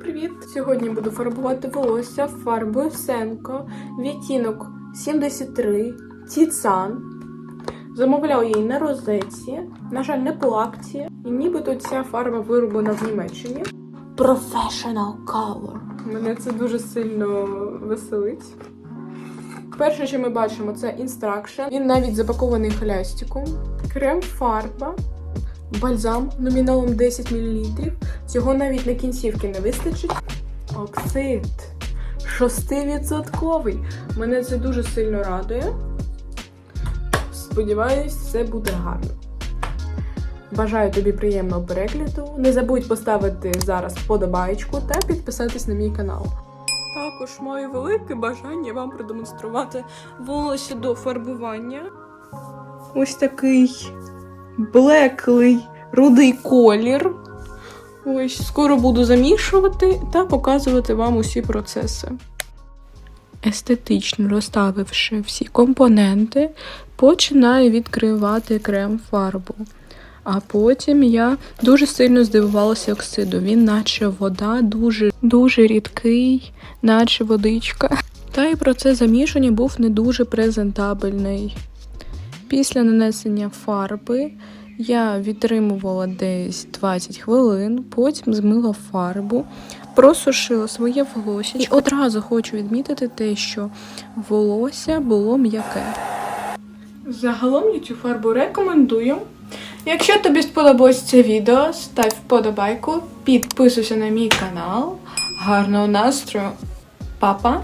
Привіт! Сьогодні буду фарбувати волосся фарбою Сенко, відтінок 73, Тіцан. Замовляв її на розетці, на жаль, не по акції. І нібито ця фарба вироблена в Німеччині. Professional Color. Мене це дуже сильно веселить. Перше, що ми бачимо, це інстракшн. Він навіть запакований хлястиком. Крем-фарба. Бальзам номіналом 10 мл. Цього навіть на кінцівки не вистачить. Оксид 6%. Мене це дуже сильно радує. Сподіваюсь, все буде гарно. Бажаю тобі приємного перегляду. Не забудь поставити зараз вподобайку та підписатись на мій канал. Також маю велике бажання вам продемонструвати волосся до фарбування. Ось такий блеклий рудий колір. Ось скоро буду замішувати та показувати вам усі процеси. Естетично розставивши всі компоненти, починаю відкривати крем-фарбу. А потім я дуже сильно здивувалася оксиду. Він, наче вода, дуже дуже рідкий, наче водичка. Та й процес замішання був не дуже презентабельний. Після нанесення фарби я відтримувала десь 20 хвилин, потім змила фарбу, просушила своє волосся. І одразу хочу відмітити те, що волосся було м'яке. Загалом я цю фарбу рекомендую. Якщо тобі сподобалось це відео, став вподобайку, підписуйся на мій канал. Гарного настрою, папа!